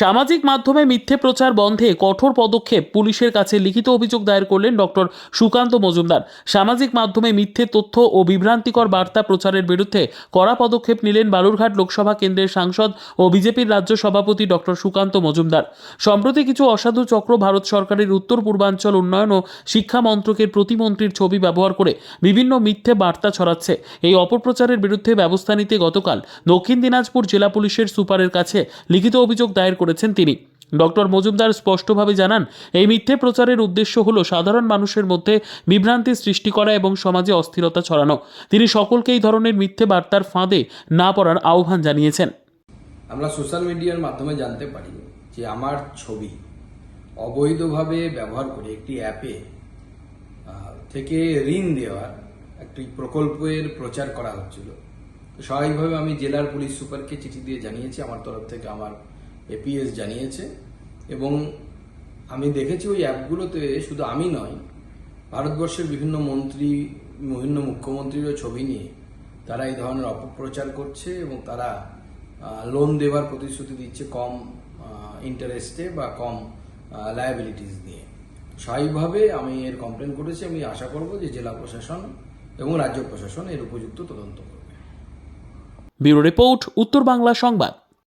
সামাজিক মাধ্যমে মিথ্যে প্রচার বন্ধে কঠোর পদক্ষেপ পুলিশের কাছে লিখিত অভিযোগ দায়ের করলেন ডক্টর সুকান্ত মজুমদার। সামাজিক মাধ্যমে মিথ্যে তথ্য ও বিভ্রান্তিকর বার্তা প্রচারের বিরুদ্ধে কড়া পদক্ষেপ নিলেন বালুরঘাট লোকসভা কেন্দ্রের সাংসদ ও বিজেপির রাজ্য সভাপতি ডক্টর সুকান্ত মজুমদার। সম্প্রতি কিছু অসাধু চক্র ভারত সরকারের উত্তর পূর্বাঞ্চল উন্নয়ন ও শিক্ষা মন্ত্রকের প্রতিমন্ত্রীর ছবি ব্যবহার করে বিভিন্ন মিথ্যে বার্তা ছড়াচ্ছে। এই অপপ্রচারের বিরুদ্ধে ব্যবস্থা নিতে গতকাল দক্ষিণ দিনাজপুর জেলা পুলিশের সুপারের কাছে লিখিত অভিযোগ দায়ের করেছেন তিনি। ডক্টর মজুমদার স্পষ্টভাবে জানান, এই মিথ্যে প্রচারের উদ্দেশ্য হল সাধারণ মানুষের মধ্যে বিভ্রান্তি সৃষ্টি করা এবং সমাজে অস্থিরতা ছড়ানো। তিনি সকলকে এই ধরনের মিথ্যে বার্তার ফাঁদে না পড়ার আহ্বান জানিয়েছেন। আমরা সোশ্যাল মিডিয়ার মাধ্যমে জানতে পারি যে আমার ছবি অবৈধভাবে ব্যবহার করে একটি অ্যাপে থেকে ঋণ দেওয়ার একটি প্রকল্পের প্রচার করা হচ্ছিল। স্বাভাবিকভাবে আমি জেলার পুলিশ সুপারকে চিঠি দিয়ে জানিয়েছি, আমার তরফ থেকে আমার এপিএস জানিয়েছে এবং আমি দেখেছি ওই অ্যাপগুলোতে শুধু আমি নয়, ভারতবর্ষের বিভিন্ন মন্ত্রী, বিভিন্ন মুখ্যমন্ত্রীরও ছবি নিয়ে তারা এই ধরনের অপপ্রচার করছে এবং তারা লোন দেওয়ার প্রতিশ্রুতি দিচ্ছে কম ইন্টারেস্টে বা কম লায়াবিলিটিস দিয়ে স্বাভাবিকভাবে আমি এর কমপ্লেন করেছি, আমি আশা করব যে জেলা প্রশাসন এবং রাজ্য প্রশাসন এর উপযুক্ত তদন্ত করবে। ব্যুরো রিপোর্ট, উত্তর বাংলা সংবাদ।